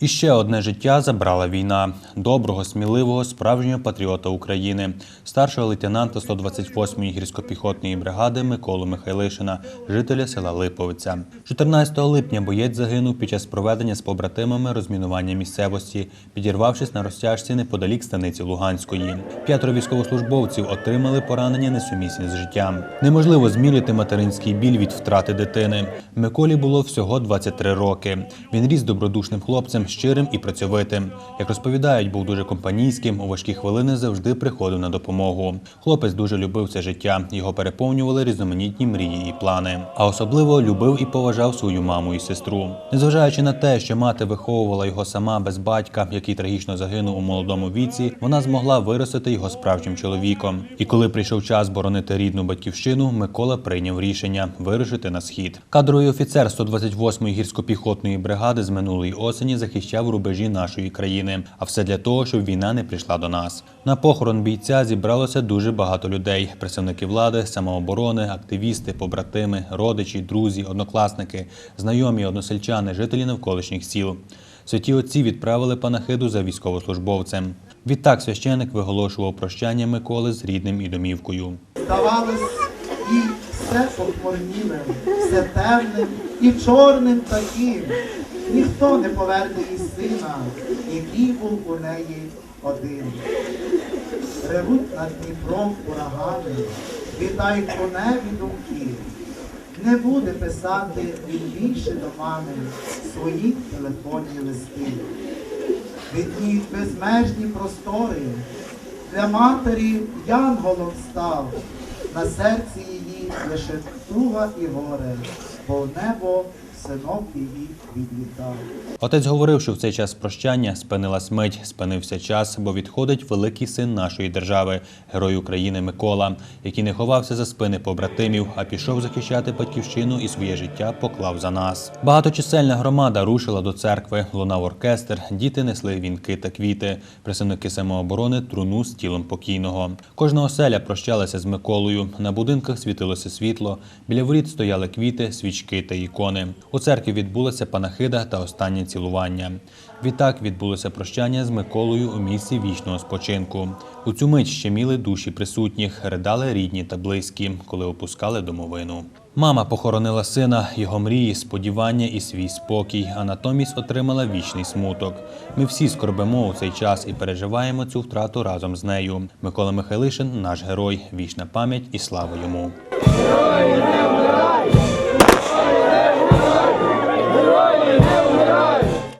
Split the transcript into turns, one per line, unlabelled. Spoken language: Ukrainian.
І ще одне життя забрала війна доброго, сміливого, справжнього патріота України, старшого лейтенанта 128-ї гірсько-піхотної бригади Миколу Михайлишина, жителя села Липовиця. 14 липня боєць загинув під час проведення з побратимами розмінування місцевості, підірвавшись на розтяжці неподалік станиці Луганської. П'ятеро військовослужбовців отримали поранення несумісні з життям. Неможливо зміряти материнський біль від втрати дитини. Миколі було всього 23 роки. Він ріс добродушним хлопцем, щирим і працьовитим. Як розповідають, був дуже компанійським. У важкі хвилини завжди приходив на допомогу. Хлопець дуже любив це життя. Його переповнювали різноманітні мрії і плани. А особливо любив і поважав свою маму і сестру. Незважаючи на те, що мати виховувала його сама без батька, який трагічно загинув у молодому віці, вона змогла виростити його справжнім чоловіком. І коли прийшов час боронити рідну батьківщину, Микола прийняв рішення вирушити на схід. Кадровий офіцер 128-ї гірсько-піхотної бригади з минулої осені захищав рубежі нашої країни. А все для того, щоб війна не прийшла до нас. На похорон бійця зібралося дуже багато людей: представники влади, самооборони, активісти, побратими, родичі, друзі, однокласники, знайомі, односельчани, жителі навколишніх сіл. Святі отці відправили панахиду за військовослужбовцем. Відтак священик виголошував прощання Миколи з рідним і домівкою.
здавалось, і все похмурнілим, все темним і чорним таким. Ніхто не поверне їй сина, який був у неї один. Ревуть над Дніпром урагани, вітають по небі думки. Не буде писати він більше до мами свої телефонні листи. Відніють безмежні простори, для матері янголом став, на серці її лише туга і горе, бо небо синок її відлітав.
Отець говорив, що в цей час прощання спинилась мить, спинився час, бо відходить великий син нашої держави, герой України Микола, який не ховався за спини побратимів, а пішов захищати батьківщину і своє життя поклав за нас. Багаточисельна громада рушила до церкви, лунав оркестр, діти несли вінки та квіти, представники самооборони труну з тілом покійного. Кожна оселя прощалася з Миколою. На будинках світилося світло, біля воріт стояли квіти, свічки та ікони. У церкві відбулася панахида та останнє цілування. Відтак відбулося прощання з Миколою у місці вічного спочинку. У цю мить щеміли душі присутніх, ридали рідні та близькі, коли опускали домовину. Мама похоронила сина, його мрії, сподівання і свій спокій, а натомість отримала вічний смуток. Ми всі скорбимо у цей час і переживаємо цю втрату разом з нею. Микола Михайлишин наш герой, вічна пам'ять і слава йому.